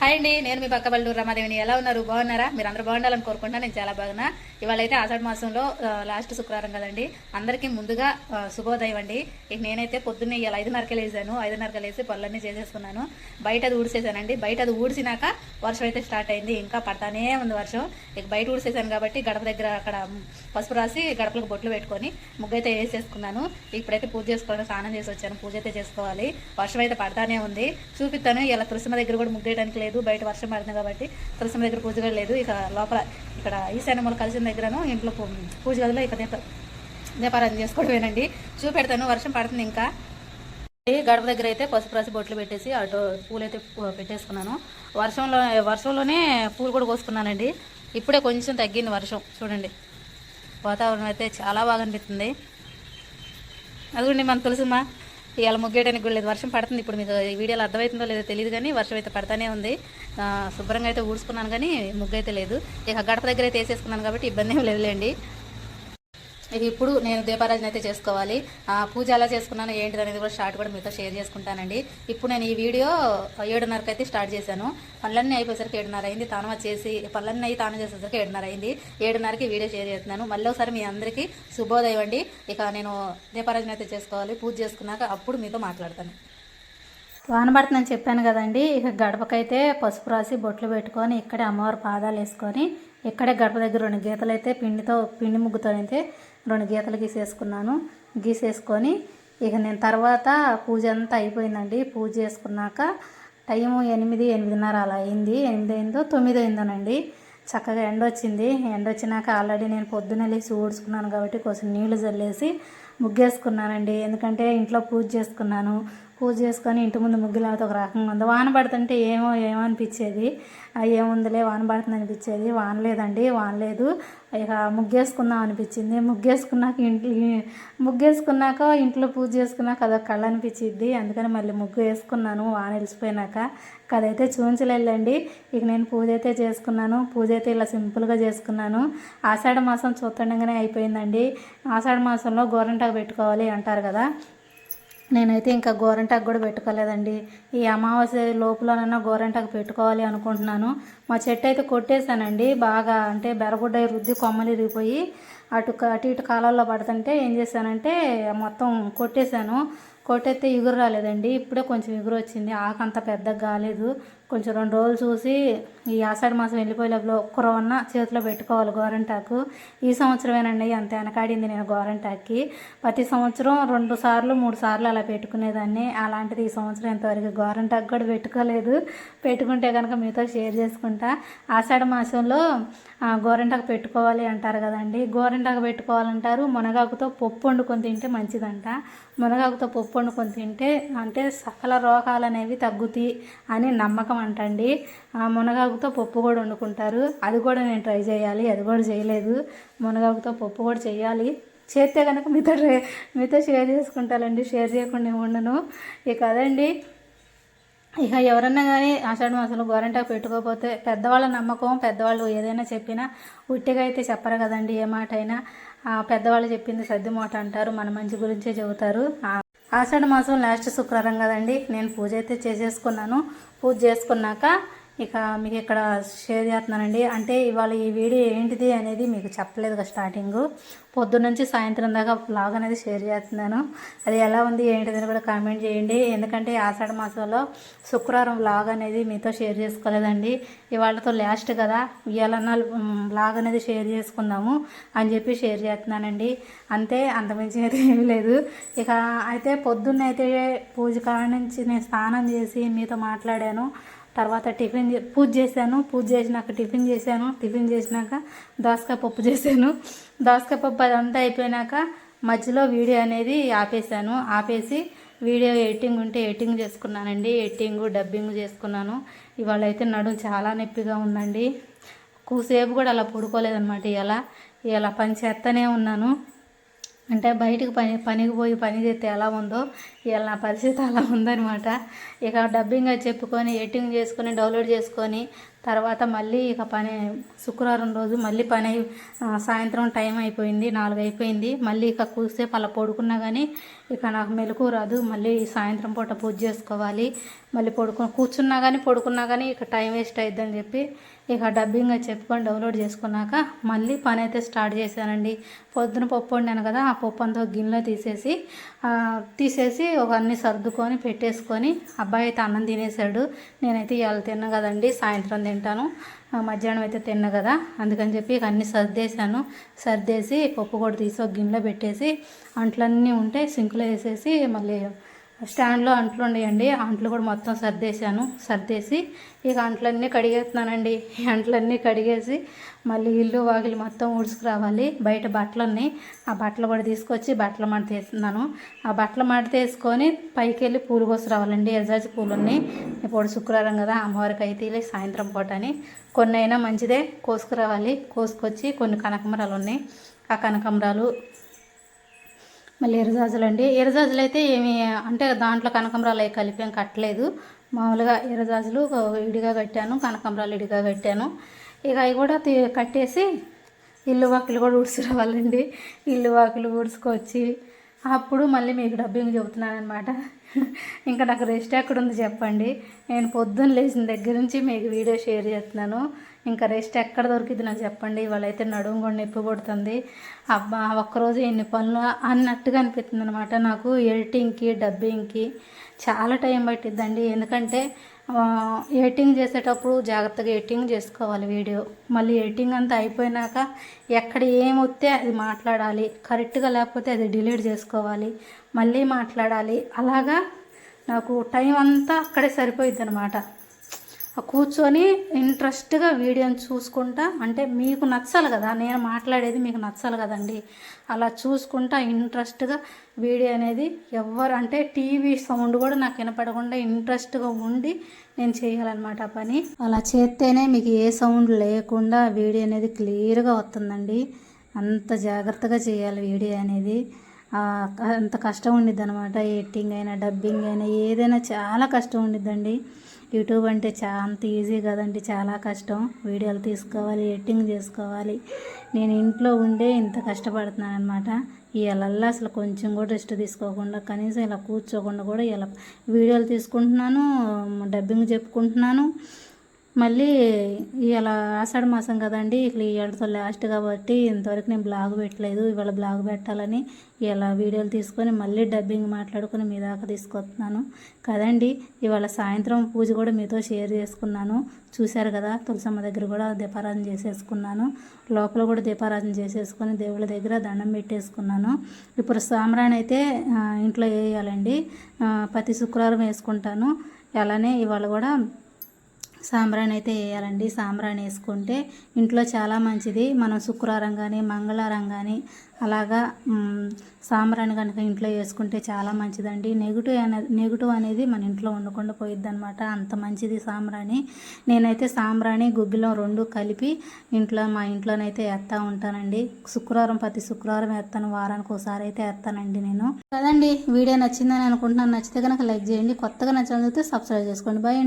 Hi అండి నేను మీ పక్క బల్లూరు రమాదేవిని. ఎలా ఉన్నారు? బాగున్నారా? మీరు అందరూ బాగుండాలని కోరుకుంటా నేను చాలా బాగున్నా. ఇవాళ అయితే ఆషాఢ మాసంలో లాస్ట్ శుక్రవారం కదండి. అందరికీ ముందుగా శుభోదయం అండి. ఇక నేనైతే పొద్దున్నే ఇవాళ ఐదున్నరకే లేసాను ఐదున్నరకే లేసి పనులన్నీ చేసేసుకున్నాను. బయట అది ఊడిసేసానండి బయట అది ఊడిసినాక వర్షం అయితే స్టార్ట్ అయింది. ఇంకా పడతానే ఉంది వర్షం. ఇక బయట ఊడిసేసాను కాబట్టి గడప దగ్గర అక్కడ పసుపు రాసి గడపలకు బొట్లు పెట్టుకొని ముగ్గైతే వేసేసుకున్నాను. ఇప్పుడైతే పూజ చేసుకోవడానికి స్నానం చేసి వచ్చాను. పూజ అయితే చేసుకోవాలి. వర్షం అయితే పడతానే ఉంది. చూపిస్తాను. ఇలా తులసిమ దగ్గర కూడా ముగ్గేయడానికి లేదు బయట వర్షం పడింది కాబట్టి తులసిమ దగ్గర పూజ లేదు. ఇక లోపల ఇక్కడ ఈశాన్యములు కలిసిన దగ్గరను ఇంట్లో పూజ గదిలో ఇక దీప దీపారాధన చేసుకోవడమేనండి. చూపెడతాను వర్షం పడుతుంది ఇంకా. గడప దగ్గర అయితే పసుపు రాసి బొట్లు పెట్టేసి అటు పూలు అయితే పెట్టేసుకున్నాను. వర్షంలో వర్షంలోనే పూలు కూడా కోసుకున్నానండి. ఇప్పుడే కొంచెం తగ్గింది వర్షం చూడండి. వాతావరణం అయితే చాలా బాగా అనిపిస్తుంది. అదిగోండి మన తులసిమ్మ. ఇవాళ ముగ్గేయడానికి కూడా లేదు. వర్షం పడుతుంది. ఇప్పుడు మీకు ఈ వీడియోలో అర్థమవుతుందో లేదో తెలియదు కానీ వర్షం అయితే పడతానే ఉంది. శుభ్రంగా అయితే ఊడ్చుకున్నాను కానీ ముగ్గు అయితే లేదు. ఇక గడప దగ్గర అయితే వేసేసుకున్నాను కాబట్టి ఇబ్బంది ఏం లేదులేండి. ఇప్పుడు నేను దీపారాజన అయితే చేసుకోవాలి. ఆ పూజ ఎలా చేసుకున్నాను ఏంటిది అనేది కూడా స్టార్ట్ కూడా మీతో షేర్ చేసుకుంటానండి. ఇప్పుడు నేను ఈ వీడియో ఏడున్నరకు అయితే స్టార్ట్ చేశాను. పనులన్నీ అయిపోయేసరికి ఏడున్నర అయింది. తాను చేసి పనులన్నీ అయి తాను చేసేసరికి ఏడున్నర అయింది. ఏడున్నరకి వీడియో షేర్ చేస్తున్నాను. మళ్ళీ ఒకసారి మీ అందరికీ శుభోదయం అండి. ఇక నేను దీపారాజన అయితే చేసుకోవాలి. పూజ చేసుకున్నాక అప్పుడు మీతో మాట్లాడతాను. వాన పడుతుందని చెప్పాను కదండి. ఇక గడపకైతే పసుపు రాసి బొట్లు పెట్టుకొని ఇక్కడే అమ్మవారి పాదాలు వేసుకొని ఇక్కడే గడప దగ్గర రెండు గీతలు అయితే పిండితో పిండి ముగ్గుతో అయితే రెండు గీతలు గీసేసుకున్నాను. గీసేసుకొని ఇక నేను తర్వాత పూజ అంతా అయిపోయిందండి. పూజ చేసుకున్నాక టైము ఎనిమిది ఎనిమిదిన్నర అలా అయింది. ఎనిమిది అయిందో తొమ్మిది అయిందోనండి. చక్కగా ఎండ వచ్చింది ఎండ వచ్చినాక ఆల్రెడీ నేను పొద్దున్న లేచి ఊడ్చుకున్నాను కాబట్టి కొంచెం నీళ్ళు చల్లేసి ముగ్గేసుకున్నానండి. ఎందుకంటే ఇంట్లో పూజ చేసుకున్నాను. పూజ చేసుకొని ఇంటి ముందు ముగ్గులాత ఒక రకంగా ఉంది. వాన పడుతుంటే ఏమో ఏమో అనిపించేది ఏముందిలే వాన పడుతుంది అనిపించేది వాన లేదండి వాన లేదు. ఇక ముగ్గేసుకుందాం అనిపించింది. ముగ్గేసుకున్నాక ఇంట్లో ముగ్గేసుకున్నాక ఇంట్లో పూజ చేసుకున్నాక అదొక కళ్ళ అనిపించింది అందుకని మళ్ళీ ముగ్గు వేసుకున్నాను వాన వెళ్ళిపోయినాక అదైతే చూంచలేదండి ఇక నేను పూజ అయితే చేసుకున్నాను. పూజ అయితే ఇలా సింపుల్గా చేసుకున్నాను. ఆషాఢ మాసం చూస్తుండగానే అయిపోయిందండి. ఆషాఢ మాసంలో గోరంట గోరింటాకు పెట్టుకోవాలి అంటారు కదా. నేనైతే ఇంకా గోరంటాకు కూడా పెట్టుకోలేదండి. ఈ అమావాస్య లోపలనైనా గోరంటాకు పెట్టుకోవాలి అనుకుంటున్నాను. మా చెట్టు అయితే కొట్టేశానండి. బాగా అంటే బెరగుడ్డ రుద్ది కొమ్మలు ఇరిగిపోయి అటు అటు ఇటు కాలాల్లో పడుతుంటే ఏం చేశానంటే మొత్తం కొట్టేశాను. కొట్టేస్తే ఇగురు రాలేదండి. ఇప్పుడే కొంచెం ఎగురు వచ్చింది. ఆకంత పెద్దగా కాలేదు. కొంచెం రెండు రోజులు చూసి ఈ ఆషాఢ మాసం వెళ్ళిపోయేలోపల ఒక్కరో ఉన్న చేతిలో పెట్టుకోవాలి గోరంటాకు. ఈ సంవత్సరమేనండి అంత వెనకాడింది నేను గోరంటాక్కి. ప్రతి సంవత్సరం రెండు సార్లు మూడు సార్లు అలా పెట్టుకునేదాన్ని. అలాంటిది ఈ సంవత్సరం ఇంతవరకు గోరంటాకు కూడా పెట్టుకోలేదు. పెట్టుకుంటే కనుక మీతో షేర్ చేసుకుంటా. ఆషాఢ మాసంలో గోరంటాకు పెట్టుకోవాలి అంటారు కదండి. గోరంటాకు పెట్టుకోవాలంటారు. మునగాకుతో పప్పు వండుకొని తింటే మంచిదంట. మునగాకుతో పప్పు వండుకొని తింటే అంటే సకల రోగాలు అనేవి తగ్గుతాయి అని నమ్మకం అంటండి. ఆ మునగాకుతో పప్పు కూడా వండుకుంటారు. అది కూడా నేను ట్రై చేయాలి. అది కూడా చేయలేదు. మునగాకుతో పప్పు కూడా చేయాలి. చేస్తే కనుక మీతో ట్రై- మీతో షేర్ చేసుకుంటానండి. షేర్ చేయకుండా ఉండను. ఇక అదండి. ఇక ఎవరన్నా కానీ ఆషాఢ మాసంలో గోరంటాకు పెట్టుకోకపోతే పెద్దవాళ్ళ నమ్మకం పెద్దవాళ్ళు ఏదైనా చెప్పినా ఉట్టిగా అయితే చెప్పరు కదండి ఏ మాట అయినా పెద్దవాళ్ళు చెప్పింది సర్దిమోట అంటారు మన మంచి గురించే చెబుతారు. ఆషాఢ మాసం లాస్ట్ శుక్రవారం కదండి. నేను పూజ అయితే చేసేసుకున్నాను. పూజ చేసుకున్నాక ఇక మీకు ఇక్కడ షేర్ చేస్తున్నానండి. అంటే ఇవాళ ఈ వీడియో ఏంటిది అనేది మీకు చెప్పలేదు కదా స్టార్టింగ్ పొద్దున్న నుంచి సాయంత్రం దాకా బ్లాగ్ అనేది షేర్ చేస్తున్నాను. అది ఎలా ఉంది ఏంటిది అని కూడా కామెంట్ చేయండి. ఎందుకంటే ఆషాఢ మాసంలో శుక్రవారం బ్లాగ్ అనేది మీతో షేర్ చేసుకోలేదండి. ఇవాళతో లాస్ట్ కదా. ఇవాళ బ్లాగ్ అనేది షేర్ చేసుకుందాము అని చెప్పి షేర్ చేస్తున్నానండి. అంతే అంతమించి అయితే ఏమీ లేదు. ఇక అయితే పొద్దున్న అయితే పూజ కాడ నుంచి నేను స్నానం చేసి మీతో మాట్లాడాను. తర్వాత టిఫిన్ చే- పూజ చేశాను. పూజ చేసినాక టిఫిన్ చేశాను. టిఫిన్ చేసినాక దోసకాయ పప్పు చేశాను. దోసకాయ పప్పు అదంతా అయిపోయినాక మధ్యలో వీడియో అనేది ఆపేశాను. ఆపేసి వీడియో ఎడిటింగ్ ఉంటే ఎడిటింగ్ చేసుకున్నానండి. ఎడిటింగ్ డబ్బింగ్ చేసుకున్నాను. ఇవాళ అయితే నడుము చాలా నొప్పిగా ఉందండి. కూసేపు కూడా అలా పడుకోలేదన్నమాట. ఇలా ఇలా పని చేస్తూనే ఉన్నాను. అంటే బయటకు పని పనికి పోయి పని చేస్తే ఎలా ఉందో ఇలా నా పరిస్థితి అలా ఉందనమాట ఇక డబ్బింగ్ అది చెప్పుకొని ఎడిటింగ్ చేసుకొని డౌన్లోడ్ చేసుకొని తర్వాత మళ్ళీ ఇక పని శుక్రవారం రోజు మళ్ళీ పని సాయంత్రం టైం అయిపోయింది నాలుగు అయిపోయింది. మళ్ళీ ఇక కూసేపు అలా పడుకున్నా కానీ ఇక నాకు మెలకు రాదు. మళ్ళీ సాయంత్రం పూట పూజ చేసుకోవాలి. మళ్ళీ పడుకు కూర్చున్నా కానీ పడుకున్నా కానీ ఇక టైం వేస్ట్ అయిద్దని చెప్పి ఇక డబ్బింగ్ చెప్పుకొని డౌన్లోడ్ చేసుకున్నాక మళ్ళీ పని అయితే స్టార్ట్ చేశానండి. పొద్దున పప్పు వండాను కదా ఆ పప్పు అంతా ఒక గిన్నెలో తీసేసి తీసేసి ఒక అన్ని సర్దుకొని పెట్టేసుకొని అబ్బాయి అయితే అన్నం తినేసాడు నేనైతే ఇవాళ తిన్నా కదండి సాయంత్రం తింటాను. మధ్యాహ్నం అయితే తిన్నా కదా అందుకని చెప్పి ఇక అన్ని సర్దేశాను. సర్దేసి పప్పు కూడా తీసి ఒక గిన్నెలో పెట్టేసి అంట్లన్నీ ఉంటే సింకులో వేసేసి మళ్ళీ స్టాండ్లో అంట్లు ఉన్నాయండి. అంట్లు కూడా మొత్తం సర్దేశాను. సర్దేసి ఇక అంట్లన్నీ కడిగేస్తున్నానండి. ఈ అంట్లన్నీ కడిగేసి మళ్ళీ ఇల్లు వాకిలి మొత్తం ఊడ్చుకురావాలి. బయట బట్టలు ఉన్నాయి. ఆ బట్టలు కూడా తీసుకొచ్చి బట్టలు మడత వేస్తున్నాను. ఆ బట్టలు మడత వేసుకొని పైకి వెళ్ళి పూలు కోసుకురావాలండి. రావాలండి పూలు ఉన్నాయి. ఇప్పుడు శుక్రవారం కదా అమ్మవారికి అయితే సాయంత్రం పూట అని. కొన్ని అయినా మంచిదే. కోసుకురావాలి. కోసుకొచ్చి కొన్ని కనకమరాలు ఉన్నాయి. ఆ కనకమరాలు మళ్ళీ ఎర్రజాజులు అండి ఎర్రజాజులు అయితే ఏమి అంటే దాంట్లో కనకంబరాలు అవి కలిపి కట్టలేదు. మామూలుగా ఎర్రజాజులు ఇడిగా కట్టాను కనకంబరాలు ఇడిగా కట్టాను. ఇక అవి కూడా తీ- కట్టేసి ఇల్లు వాకిలు కూడా ఊడ్చురావాలండి. ఇల్లు వాకిలు ఊడ్చుకొచ్చి అప్పుడు మళ్ళీ మీకు డబ్బింగ్ చెబుతున్నాను అనమాట ఇంకా నాకు రెస్ట్ ఎక్కడ ఉంది చెప్పండి. నేను పొద్దున్న లేచిన దగ్గర నుంచి మీకు వీడియో షేర్ చేస్తున్నాను. ఇంకా రెస్ట్ ఎక్కడ దొరికింది నాకు చెప్పండి. ఇవాళైతే నడుము కూడా నొప్పి పుడుతుంది అబ్బా ఒక్కరోజు ఎన్ని పనులు అన్నట్టుగా అనిపిస్తుంది అనమాట నాకు ఎడిటింగ్కి డబ్బింగ్కి చాలా టైం పట్టిద్దండి. ఎందుకంటే ఎడిటింగ్ చేసేటప్పుడు జాగ్రత్తగా ఎడిటింగ్ చేసుకోవాలి వీడియో. మళ్ళీ ఎడిటింగ్ అంతా అయిపోయినాక ఎక్కడ ఏమొస్తే అది మాట్లాడాలి. కరెక్ట్గా లేకపోతే అది డిలీట్ చేసుకోవాలి. మళ్ళీ మాట్లాడాలి. అలాగా నాకు టైం అంతా అక్కడే సరిపోయిద్ది అనమాట కూర్చొని ఇంట్రెస్ట్గా వీడియోని చూసుకుంటా అంటే మీకు నచ్చాలి కదా నేను మాట్లాడేది మీకు నచ్చాలి కదండి. అలా చూసుకుంటా ఇంట్రెస్ట్గా వీడియో అనేది ఎవరు అంటే టీవీ సౌండ్ కూడా నాకు వినపడకుండా ఇంట్రెస్ట్గా ఉండి నేను చేయాలన్నమాట ఆ పని. అలా చేస్తేనే మీకు ఏ సౌండ్ లేకుండా వీడియో అనేది క్లియర్గా వస్తుందండి. అంత జాగ్రత్తగా చేయాలి వీడియో అనేది. అంత కష్టం ఉండిద్ది అనమాట ఎడిటింగ్ అయినా డబ్బింగ్ అయినా ఏదైనా చాలా కష్టం ఉండిద్దండి. యూట్యూబ్ అంటే చా అంత ఈజీ కదండి చాలా కష్టం. వీడియోలు తీసుకోవాలి ఎడిటింగ్ చేసుకోవాలి. నేను ఇంట్లో ఉండే ఇంత కష్టపడుతున్నాను అనమాట ఇవాళల్లా అసలు కొంచెం కూడా రెస్ట్ తీసుకోకుండా కనీసం ఇలా కూర్చోకుండా కూడా ఇలా వీడియోలు తీసుకుంటున్నాను డబ్బింగ్ చెప్పుకుంటున్నాను. మళ్ళీ ఇవాళ ఆషాఢ మాసం కదండి ఇట్లా ఇవాళతో లాస్ట్ కాబట్టి ఇంతవరకు నేను బ్లాగ్ పెట్టలేదు. ఇవాళ బ్లాగ్ పెట్టాలని ఇలా వీడియోలు తీసుకొని మళ్ళీ డబ్బింగ్ మాట్లాడుకొని మీ దాకా తీసుకొస్తున్నాను. కదండి ఇవాళ సాయంత్రం పూజ కూడా మీతో షేర్ చేసుకున్నాను. చూశారు కదా తులసమ్మ దగ్గర కూడా దీపారాధన చేసేసుకున్నాను. లోపల కూడా దీపారాధన చేసేసుకొని దేవుళ్ళ దగ్గర దండం పెట్టేసుకున్నాను. ఇప్పుడు సాంబ్రాణి అయితే ఇంట్లో వేయాలండి. ప్రతి శుక్రవారం వేసుకుంటాను. అలానే ఇవాళ కూడా సాంబ్రాణి అయితే వేయాలండి. సాంబ్రాణి వేసుకుంటే ఇంట్లో చాలా మంచిది. మనం శుక్రవారం కానీ మంగళవారం కానీ అలాగా సాంబ్రాణి కనుక ఇంట్లో వేసుకుంటే చాలా మంచిదండి. నెగిటివ్ అనేది నెగిటివ్ అనేది మన ఇంట్లో ఉండకుండా పోయిద్ది అనమాట అంత మంచిది సాంబ్రాణి. నేనైతే సాంబ్రాణి గుగ్గిలం రెండు కలిపి ఇంట్లో మా ఇంట్లోనైతే వేస్తూ ఉంటానండి. శుక్రవారం ప్రతి శుక్రవారం వేస్తాను. వారానికి ఒకసారి అయితే వేస్తానండి నేను. కదండి వీడియో నచ్చిందని అనుకుంటున్నాను. నచ్చితే కనుక లైక్ చేయండి. కొత్తగా నచ్చినట్లయితే సబ్స్క్రైబ్ చేసుకోండి. బాయ్